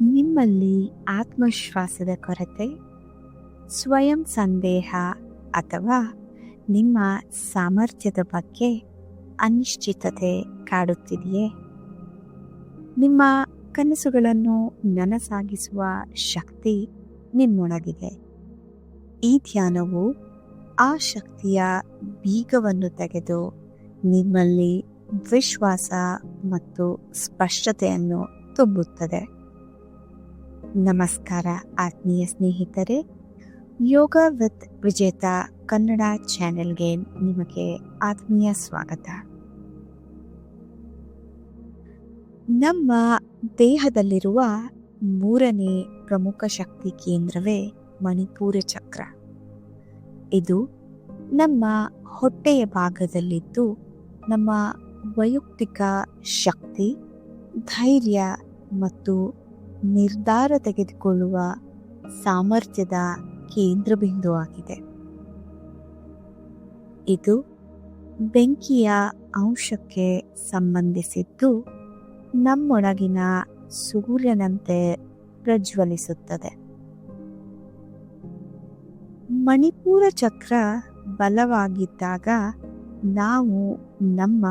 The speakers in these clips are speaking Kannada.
ನಿಮ್ಮಲ್ಲಿ ಆತ್ಮವಿಶ್ವಾಸದ ಕೊರತೆ, ಸ್ವಯಂ ಸಂದೇಹ ಅಥವಾ ನಿಮ್ಮ ಸಾಮರ್ಥ್ಯದ ಬಗ್ಗೆ ಅನಿಶ್ಚಿತತೆ ಕಾಡುತ್ತಿದೆಯೇ? ನಿಮ್ಮ ಕನಸುಗಳನ್ನು ನನಸಾಗಿಸುವ ಶಕ್ತಿ ನಿಮ್ಮೊಳಗಿದೆ. ಈ ಧ್ಯಾನವು ಆ ಶಕ್ತಿಯ ಬೀಗವನ್ನು ತೆಗೆದು ನಿಮ್ಮಲ್ಲಿ ವಿಶ್ವಾಸ ಮತ್ತು ಸ್ಪಷ್ಟತೆಯನ್ನು ತುಂಬುತ್ತದೆ. ನಮಸ್ಕಾರ ಆತ್ಮೀಯ ಸ್ನೇಹಿತರೆ. ಯೋಗ ವಿತ್ ವಿಜೇತ ಕನ್ನಡ ಚಾನೆಲ್ಗೆ ನಿಮಗೆ ಆತ್ಮೀಯ ಸ್ವಾಗತ. ನಮ್ಮ ದೇಹದಲ್ಲಿರುವ ಮೂರನೇ ಪ್ರಮುಖ ಶಕ್ತಿ ಕೇಂದ್ರವೇ ಮಣಿಪೂರ ಚಕ್ರ. ಇದು ನಮ್ಮ ಹೊಟ್ಟೆಯ ಭಾಗದಲ್ಲಿದ್ದು ನಮ್ಮ ವೈಯಕ್ತಿಕ ಶಕ್ತಿ, ಧೈರ್ಯ ಮತ್ತು ನಿರ್ಧಾರ ತೆಗೆದುಕೊಳ್ಳುವ ಸಾಮರ್ಥ್ಯದ ಕೇಂದ್ರ ಬಿಂದುವಾಗಿದೆ ಇದು ಬೆಂಕಿಯ ಅಂಶಕ್ಕೆ ಸಂಬಂಧಿಸಿದ್ದು ನಮ್ಮೊಳಗಿನ ಸೂರ್ಯನಂತೆ ಪ್ರಜ್ವಲಿಸುತ್ತದೆ. ಮಣಿಪೂರ ಚಕ್ರ ಬಲವಾಗಿದ್ದಾಗ ನಾವು ನಮ್ಮ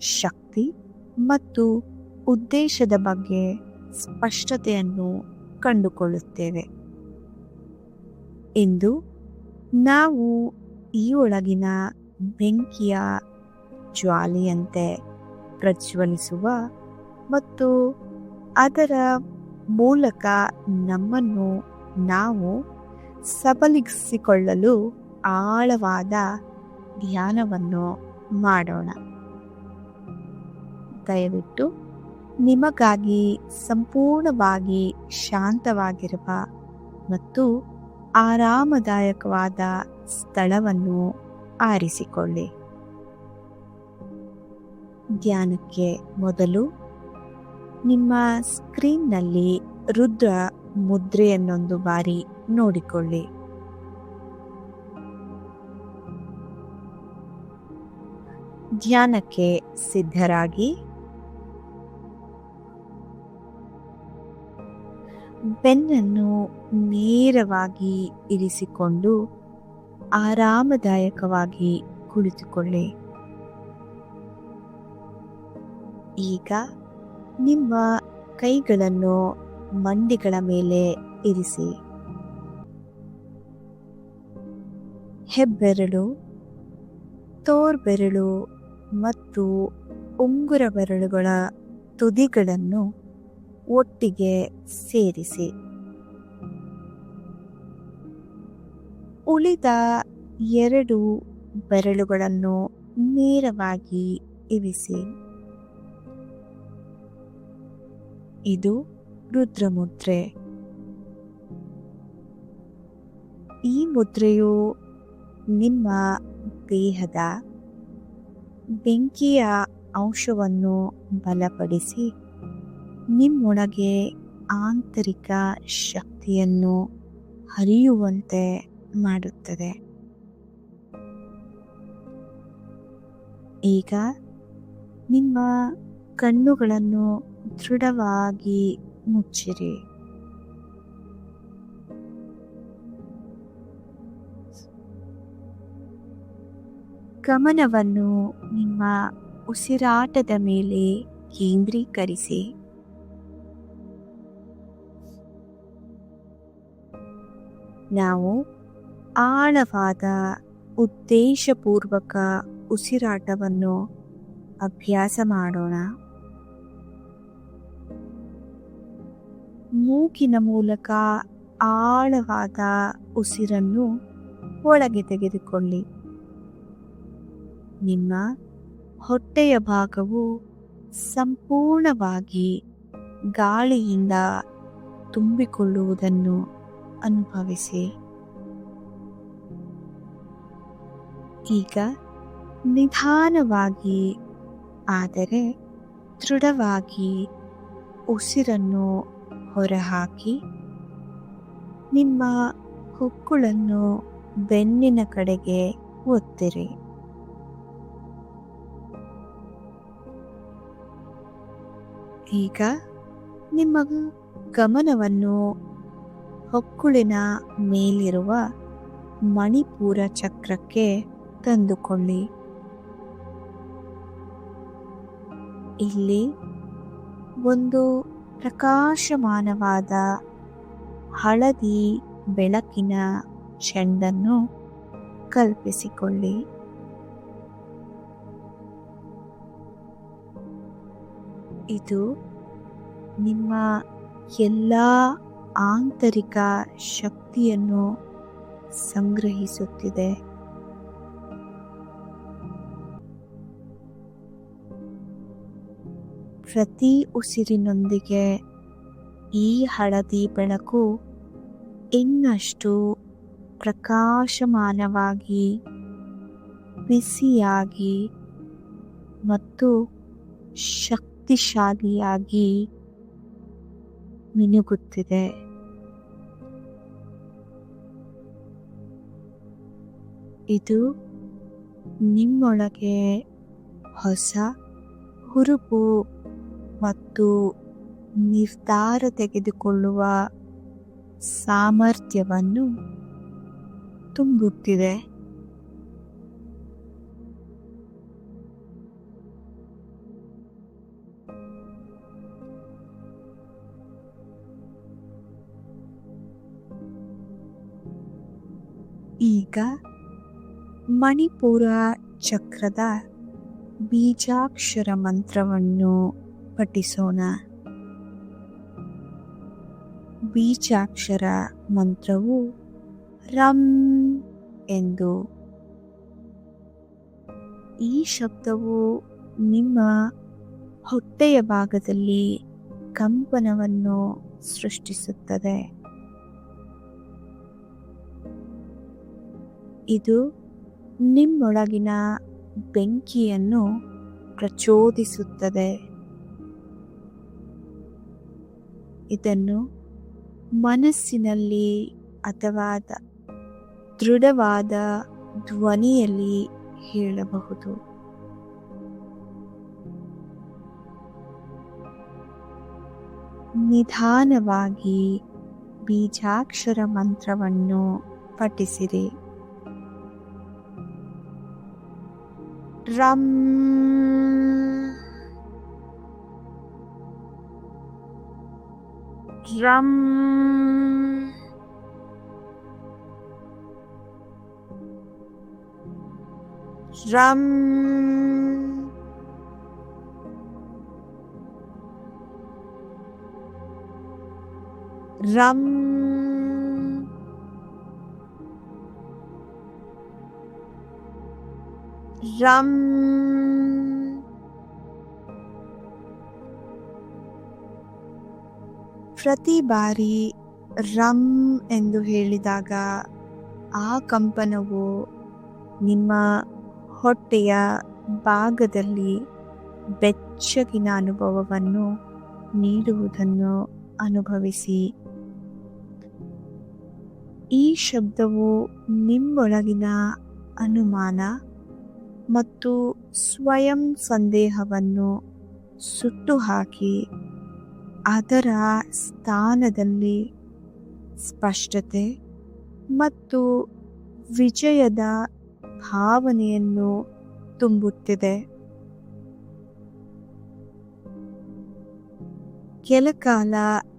ಶಕ್ತಿ ಮತ್ತು ಉದ್ದೇಶದ ಬಗ್ಗೆ ಸ್ಪಷ್ಟತೆಯನ್ನು ಕಂಡುಕೊಳ್ಳುತ್ತೇವೆ. ಇಂದು ನಾವು ಈ ಒಳಗಿನ ಬೆಂಕಿಯ ಜ್ವಾಲೆಯಂತೆ ಪ್ರಜ್ವಲಿಸುವ ಮತ್ತು ಅದರ ಮೂಲಕ ನಮ್ಮನ್ನು ನಾವು ಸಬಲಿಸಿಕೊಳ್ಳಲು ಆಳವಾದ ಧ್ಯಾನವನ್ನು ಮಾಡೋಣ. ದಯವಿಟ್ಟು ನಿಮಗಾಗಿ ಸಂಪೂರ್ಣವಾಗಿ ಶಾಂತವಾಗಿರುವ ಮತ್ತು ಆರಾಮದಾಯಕವಾದ ಸ್ಥಳವನ್ನು ಆರಿಸಿಕೊಳ್ಳಿ. ಧ್ಯಾನಕ್ಕೆ ಮೊದಲು ನಿಮ್ಮ ಸ್ಕ್ರೀನ್ನಲ್ಲಿ ರುದ್ರ ಮುದ್ರೆಯನ್ನೊಂದು ಬಾರಿ ನೋಡಿಕೊಳ್ಳಿ. ಧ್ಯಾನಕ್ಕೆ ಸಿದ್ಧರಾಗಿ ಬೆನ್ನನ್ನು ನೇರವಾಗಿ ಇರಿಸಿಕೊಂಡು ಆರಾಮದಾಯಕವಾಗಿ ಕುಳಿತುಕೊಳ್ಳಿ. ಈಗ ನಿಮ್ಮ ಕೈಗಳನ್ನು ಮಂಡಿಗಳ ಮೇಲೆ ಇರಿಸಿ. ಹೆಬ್ಬೆರಳು, ತೋರ್ಬೆರಳು ಮತ್ತು ಉಂಗುರ ಬೆರಳುಗಳ ತುದಿಗಳನ್ನು ಒಟ್ಟಿಗೆ ಸೇರಿಸಿ. ಉಳಿದ ಎರಡು ಬೆರಳುಗಳನ್ನು ನೇರವಾಗಿ ಇರಿಸಿ. ಇದು ರುದ್ರಮುದ್ರೆ. ಈ ಮುದ್ರೆಯು ನಿಮ್ಮ ದೇಹದ ಬೆಂಕಿಯ ಅಂಶವನ್ನು ಬಲಪಡಿಸಿ ನಿಮ್ಮೊಳಗೆ ಆಂತರಿಕ ಶಕ್ತಿಯನ್ನು ಹರಿಯುವಂತೆ ಮಾಡುತ್ತದೆ. ಈಗ ನಿಮ್ಮ ಕಣ್ಣುಗಳನ್ನು ದೃಢವಾಗಿ ಮುಚ್ಚಿರಿ. ಗಮನವನ್ನು ನಿಮ್ಮ ಉಸಿರಾಟದ ಮೇಲೆ ಕೇಂದ್ರೀಕರಿಸಿ. ನಾವು ಆಳವಾದ ಉದ್ದೇಶಪೂರ್ವಕ ಉಸಿರಾಟವನ್ನು ಅಭ್ಯಾಸ ಮಾಡೋಣ. ಮೂಗಿನ ಮೂಲಕ ಆಳವಾದ ಉಸಿರನ್ನು ಒಳಗೆ ತೆಗೆದುಕೊಳ್ಳಿ. ನಿಮ್ಮ ಹೊಟ್ಟೆಯ ಭಾಗವು ಸಂಪೂರ್ಣವಾಗಿ ಗಾಳಿಯಿಂದ ತುಂಬಿಕೊಳ್ಳುವುದನ್ನು ಅನುಭವಿಸಿ. ಈಗ ನಿಧಾನವಾಗಿ, ಆದರೆ ದೃಢವಾಗಿ ಉಸಿರನ್ನು ಹೊರಹಾಕಿ, ನಿಮ್ಮ ಹೊಕ್ಕುಳನ್ನು ಬೆನ್ನಿನ ಕಡೆಗೆ ಒತ್ತಿರಿ. ಈಗ ನಿಮ್ಮ ಗಮನವನ್ನು ಹೊಕ್ಕುಳಿನ ಮೇಲಿರುವ ಮಣಿಪೂರ ಚಕ್ರಕ್ಕೆ ತಂದುಕೊಳ್ಳಿ. ಇಲ್ಲಿ ಒಂದು ಪ್ರಕಾಶಮಾನವಾದ ಹಳದಿ ಬೆಳಕಿನ ಚೆಂಡನ್ನು ಕಲ್ಪಿಸಿಕೊಳ್ಳಿ. ಇದು ನಿಮ್ಮ ಎಲ್ಲ ಆಂತರಿಕ ಶಕ್ತಿಯನ್ನು ಸಂಗ್ರಹಿಸುತ್ತಿದೆ. ಪ್ರತಿ ಉಸಿರಿನೊಂದಿಗೆ ಈ ಹಳದಿ ಬೆಳಕು ಇನ್ನಷ್ಟು ಪ್ರಕಾಶಮಾನವಾಗಿ ಬಿಸಿಯಾಗಿ ಮತ್ತು ಶಕ್ತಿಶಾಲಿಯಾಗಿ ಮಿನುಗುತ್ತಿದೆ. ಇದು ನಿಮ್ಮೊಳಗೆ ಹೊಸ ಹುರುಪು ಮತ್ತು ನಿರ್ಧಾರ ತೆಗೆದುಕೊಳ್ಳುವ ಸಾಮರ್ಥ್ಯವನ್ನು ತುಂಬುತ್ತಿದೆ. ಈಗ ಮಣಿಪುರ ಚಕ್ರದ ಬೀಜಾಕ್ಷರ ಮಂತ್ರವನ್ನು ಪಠಿಸೋಣ. ಬೀಜಾಕ್ಷರ ಮಂತ್ರವು ರಂ ಎಂದು. ಈ ಶಬ್ದವು ನಿಮ್ಮ ಹೊಟ್ಟೆಯ ಭಾಗದಲ್ಲಿ ಕಂಪನವನ್ನು ಸೃಷ್ಟಿಸುತ್ತದೆ. ಇದು ನಿಮ್ಮೊಳಗಿನ ಬೆಂಕಿಯನ್ನು ಪ್ರಚೋದಿಸುತ್ತದೆ. ಇದನ್ನು ಮನಸ್ಸಿನಲ್ಲಿ ಅಥವಾ ದೃಢವಾದ ಧ್ವನಿಯಲ್ಲಿ ಹೇಳಬಹುದು. ನಿಧಾನವಾಗಿ ಬೀಜಾಕ್ಷರ ಮಂತ್ರವನ್ನು ಪಠಿಸಿರಿ. ರಂ ರಂ ರಂ ರಂ ರಂ ಪ್ರತಿ ಬಾರಿ ರಮ್ ಎಂದು ಹೇಳಿದಾಗ ಆ ಕಂಪನವು ನಿಮ್ಮ ಹೊಟ್ಟೆಯ ಭಾಗದಲ್ಲಿ ಬೆಚ್ಚಗಿನ ಅನುಭವವನ್ನು ನೀಡುವುದನ್ನು ಅನುಭವಿಸಿ. ಈ ಶಬ್ದವು ನಿಮ್ಮೊಳಗಿನ ಅನುಮಾನ ಮತ್ತು ಸ್ವಯಂ ಸಂದೇಹವನ್ನು ಸುಟ್ಟು ಹಾಕಿ ಅದರ ಸ್ಥಾನದಲ್ಲಿ ಸ್ಪಷ್ಟತೆ ಮತ್ತು ವಿಜಯದ ಭಾವನೆಯನ್ನು ತುಂಬುತ್ತಿದೆ. ಕೆಲಕಾಲ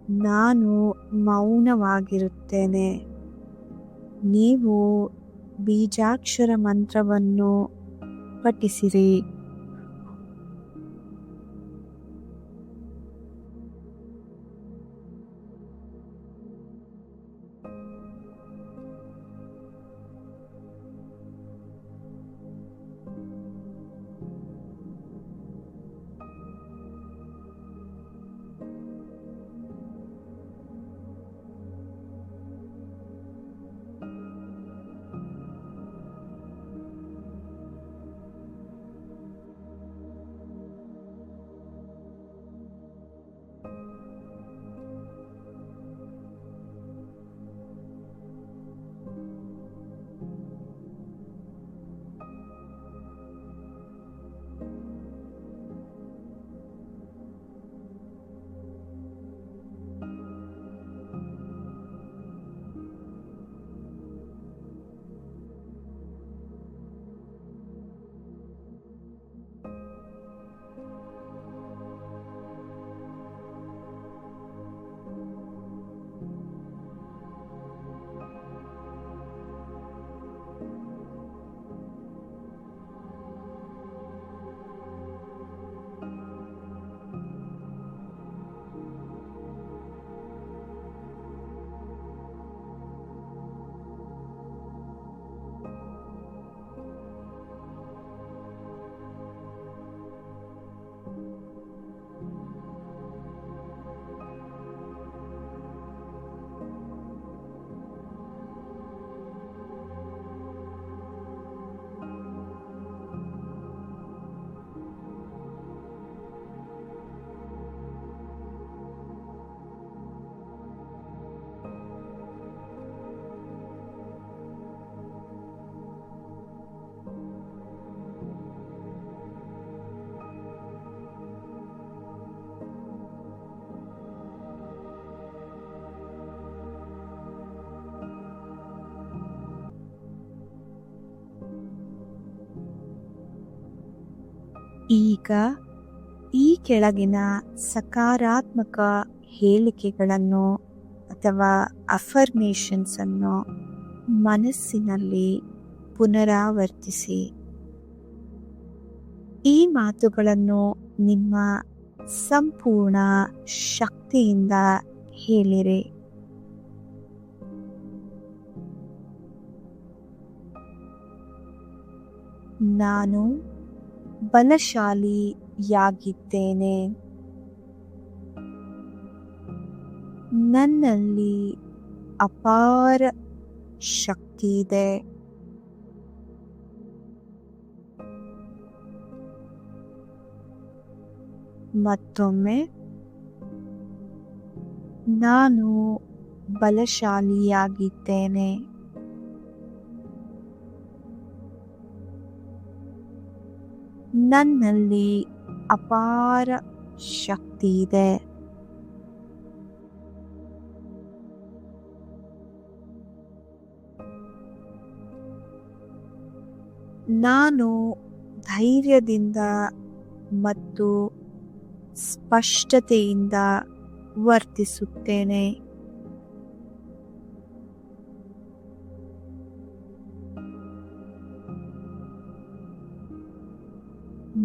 ನಾನು ಮೌನವಾಗಿರುತ್ತೇನೆ. ನೀವು ಬೀಜಾಕ್ಷರ ಮಂತ್ರವನ್ನು ಪಠಿಸಿರಿ ಈಗ ಈ ಕೆಳಗಿನ ಸಕಾರಾತ್ಮಕ ಹೇಳಿಕೆಗಳನ್ನು ಅಥವಾ ಅಫರ್ಮೇಷನ್ಸ್ ಅನ್ನು ಮನಸ್ಸಿನಲ್ಲಿ ಪುನರಾವರ್ತಿಸಿ. ಈ ಮಾತುಗಳನ್ನು ನಿಮ್ಮ ಸಂಪೂರ್ಣ ಶಕ್ತಿಯಿಂದ ಹೇಳಿರಿ. ನಾನು ಬಲಶಾಲಿಯಾಗಿದ್ದೇನೆ. ನನ್ನಲ್ಲಿ ಅಪಾರ ಶಕ್ತಿ ಇದೆ. ಮತ್ತೊಮ್ಮೆ ನಾನು ಬಲಶಾಲಿಯಾಗಿದ್ದೇನೆ. ನನ್ನಲ್ಲಿ ಅಪಾರ ಶಕ್ತಿ ಇದೆ. ನಾನು ಧೈರ್ಯದಿಂದ ಮತ್ತು ಸ್ಪಷ್ಟತೆಯಿಂದ ವರ್ತಿಸುತ್ತೇನೆ.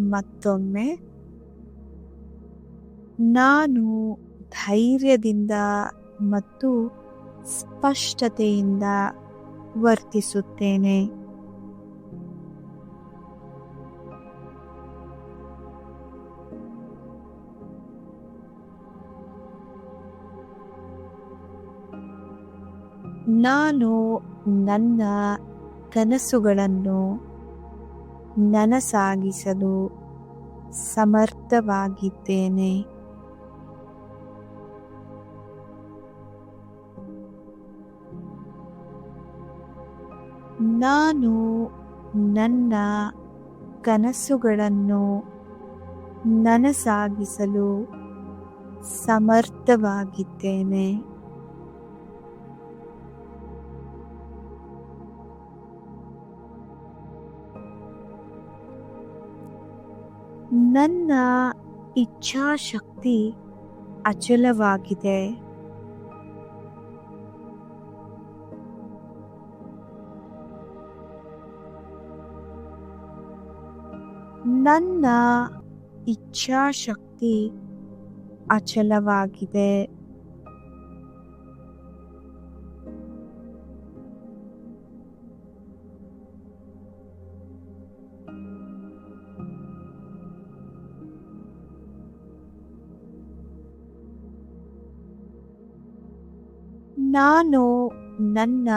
ಮತ್ತೊಮ್ಮೆ. ನಾನು ಧೈರ್ಯದಿಂದ ಮತ್ತು ಸ್ಪಷ್ಟತೆಯಿಂದ ವರ್ತಿಸುತ್ತೇನೆ. ನಾನು ನನ್ನ ಕನಸುಗಳನ್ನು ನನಸಾಗಿಸಲು ಸಮರ್ಥವಾಗಿದ್ದೇನೆ. ನಾನು ನನ್ನ ಕನಸುಗಳನ್ನು ನನಸಾಗಿಸಲು ಸಮರ್ಥವಾಗಿದ್ದೇನೆ. ನನ್ನ ಇಚ್ಛಾಶಕ್ತಿ ಅಚಲವಾಗಿದೆ. ನನ್ನ ಇಚ್ಛಾಶಕ್ತಿ ಅಚಲವಾಗಿದೆ. ನಾನು ನನ್ನ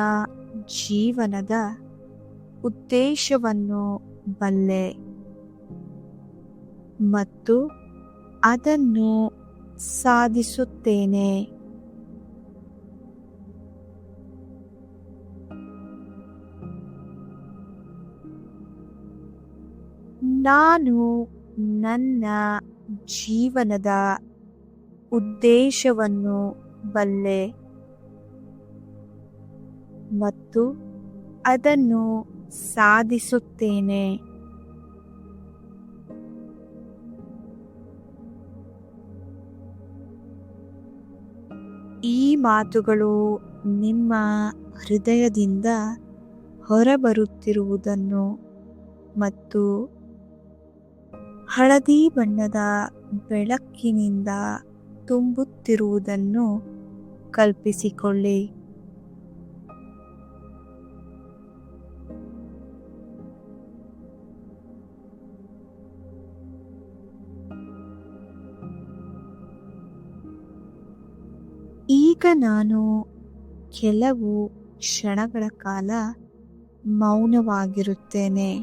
ಜೀವನದ ಉದ್ದೇಶವನ್ನು ಬಲ್ಲೆ ಮತ್ತು ಅದನ್ನು ಸಾಧಿಸುತ್ತೇನೆ. ನಾನು ನನ್ನ ಜೀವನದ ಉದ್ದೇಶವನ್ನು ಬಲ್ಲೆ ಮತ್ತು ಅದನ್ನು ಸಾಧಿಸುತ್ತೇನೆ. ಈ ಮಾತುಗಳು ನಿಮ್ಮ ಹೃದಯದಿಂದ ಹೊರಬರುತ್ತಿರುವುದನ್ನು ಮತ್ತು ಹಳದಿ ಬಣ್ಣದ ಬೆಳಕಿನಿಂದ ತುಂಬುತ್ತಿರುವುದನ್ನು ಕಲ್ಪಿಸಿಕೊಳ್ಳಿ. ನಾನು ಕೆಲವು ಕ್ಷಣಗಳ ಕಾಲ ಮೌನವಾಗಿರುತ್ತೇನೆ.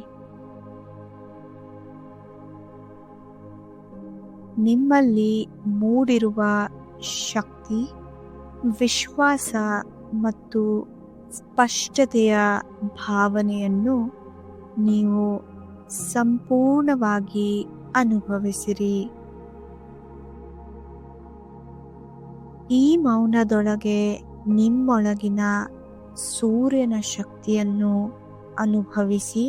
ನಿಮ್ಮಲ್ಲಿ ಮೂಡಿರುವ ಶಕ್ತಿ, ವಿಶ್ವಾಸ ಮತ್ತು ಸ್ಪಷ್ಟತೆಯ ಭಾವನೆಯನ್ನು ನೀವು ಸಂಪೂರ್ಣವಾಗಿ ಅನುಭವಿಸಿರಿ. ಈ ಮೌನದೊಳಗೆ ನಿಮ್ಮೊಳಗಿನ ಸೂರ್ಯನ ಶಕ್ತಿಯನ್ನು ಅನುಭವಿಸಿ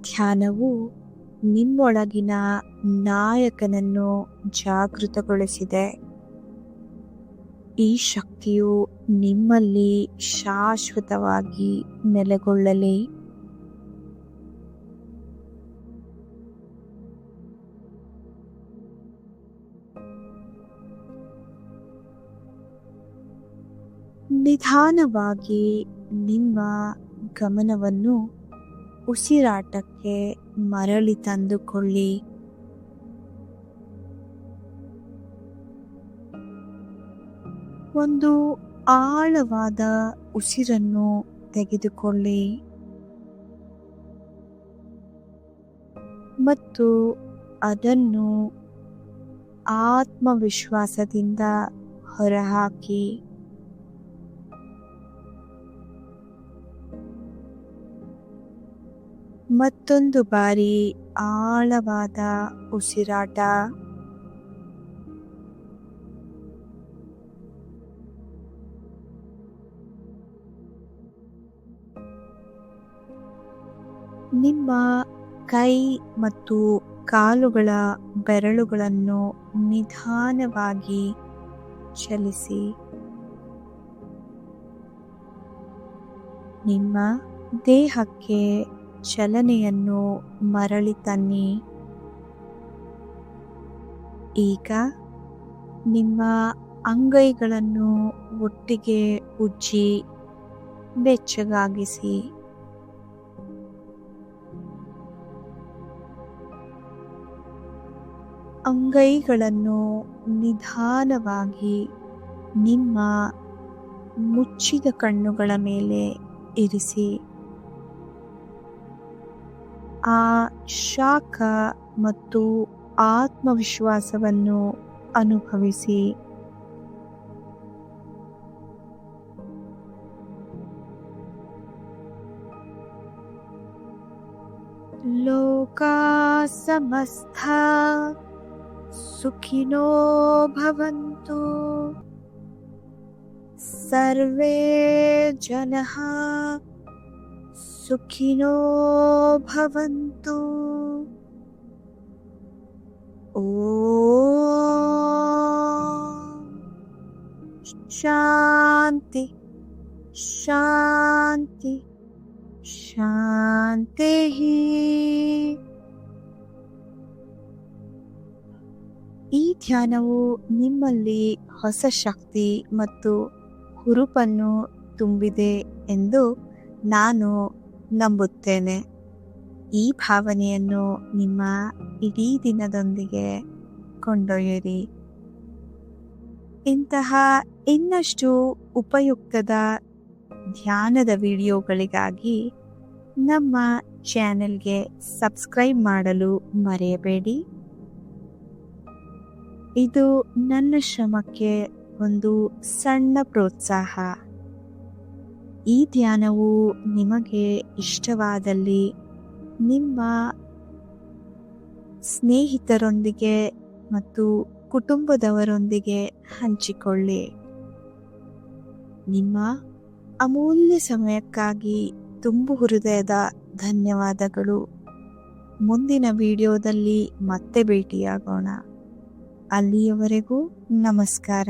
ಧ್ಯಾನವು ನಿಮ್ಮೊಳಗಿನ ನಾಯಕನನ್ನು ಜಾಗೃತಗೊಳಿಸಿದೆ. ಈ ಶಕ್ತಿಯು ನಿಮ್ಮಲ್ಲಿ ಶಾಶ್ವತವಾಗಿ ನೆಲೆಗೊಳ್ಳಲಿ. ನಿಧಾನವಾಗಿ ನಿಮ್ಮ ಗಮನವನ್ನು ಉಸಿರಾಟಕ್ಕೆ ಮರಳಿ ತಂದುಕೊಳ್ಳಿ. ಒಂದು ಆಳವಾದ ಉಸಿರನ್ನು ತೆಗೆದುಕೊಳ್ಳಿ. ಮತ್ತು ಅದನ್ನು ಆತ್ಮವಿಶ್ವಾಸದಿಂದ ಹೊರಹಾಕಿ. ಮತ್ತೊಂದು ಬಾರಿ ಆಳವಾದ ಉಸಿರಾಟ. ನಿಮ್ಮ ಕೈ ಮತ್ತು ಕಾಲುಗಳ ಬೆರಳುಗಳನ್ನು ನಿಧಾನವಾಗಿ ಚಲಿಸಿ. ನಿಮ್ಮ ದೇಹಕ್ಕೆ ಚಲನೆಯನ್ನು ಮರಳಿ ತನ್ನಿ. ಈಗ ನಿಮ್ಮ ಅಂಗೈಗಳನ್ನು ಒಟ್ಟಿಗೆ ಉಜ್ಜಿ, ಬೆಚ್ಚಗಾಗಿಸಿ. ಅಂಗೈಗಳನ್ನು ನಿಧಾನವಾಗಿ ನಿಮ್ಮ ಮುಚ್ಚಿದ ಕಣ್ಣುಗಳ ಮೇಲೆ ಇರಿಸಿ. ಆ ಶಾಖ ಮತ್ತು ಆತ್ಮವಿಶ್ವಾಸವನ್ನು ಅನುಭವಿಸಿ ಲೋಕ ಸಮಸ್ತ ಸುಖಿನೋ ಭವಂತು ಸರ್ವೇ ಜನಃ ಸುಖಿನೋ ಭವಂತು ಓ ಶಾಂತಿ ಶಾಂತಿ ಶಾಂತಿ ಈ ಧ್ಯಾನವು ನಿಮ್ಮಲ್ಲಿ ಹೊಸ ಶಕ್ತಿ ಮತ್ತು ಹುರುಪನ್ನು ತುಂಬಿದೆ ಎಂದು ನಾನು ನಂಬುತ್ತೇನೆ. ಈ ಭಾವನೆಯನ್ನು ನಿಮ್ಮ ಇಡೀ ದಿನದೊಂದಿಗೆ ಕೊಂಡೊಯ್ಯಿರಿ. ಇಂತಹ ಇನ್ನಷ್ಟು ಉಪಯುಕ್ತದ ಧ್ಯಾನದ ವಿಡಿಯೋಗಳಿಗಾಗಿ ನಮ್ಮ ಚಾನೆಲ್ಗೆ ಸಬ್ಸ್ಕ್ರೈಬ್ ಮಾಡಲು ಮರೆಯಬೇಡಿ. ಇದು ನನ್ನ ಶ್ರಮಕ್ಕೆ ಒಂದು ಸಣ್ಣ ಪ್ರೋತ್ಸಾಹ. ಈ ಧ್ಯಾನವು ನಿಮಗೆ ಇಷ್ಟವಾದಲ್ಲಿ ನಿಮ್ಮ ಸ್ನೇಹಿತರೊಂದಿಗೆ ಮತ್ತು ಕುಟುಂಬದವರೊಂದಿಗೆ ಹಂಚಿಕೊಳ್ಳಿ. ನಿಮ್ಮ ಅಮೂಲ್ಯ ಸಮಯಕ್ಕಾಗಿ ತುಂಬು ಹೃದಯದ ಧನ್ಯವಾದಗಳು. ಮುಂದಿನ ವಿಡಿಯೋದಲ್ಲಿ ಮತ್ತೆ ಭೇಟಿಯಾಗೋಣ. ಅಲ್ಲಿಯವರೆಗೂ ನಮಸ್ಕಾರ.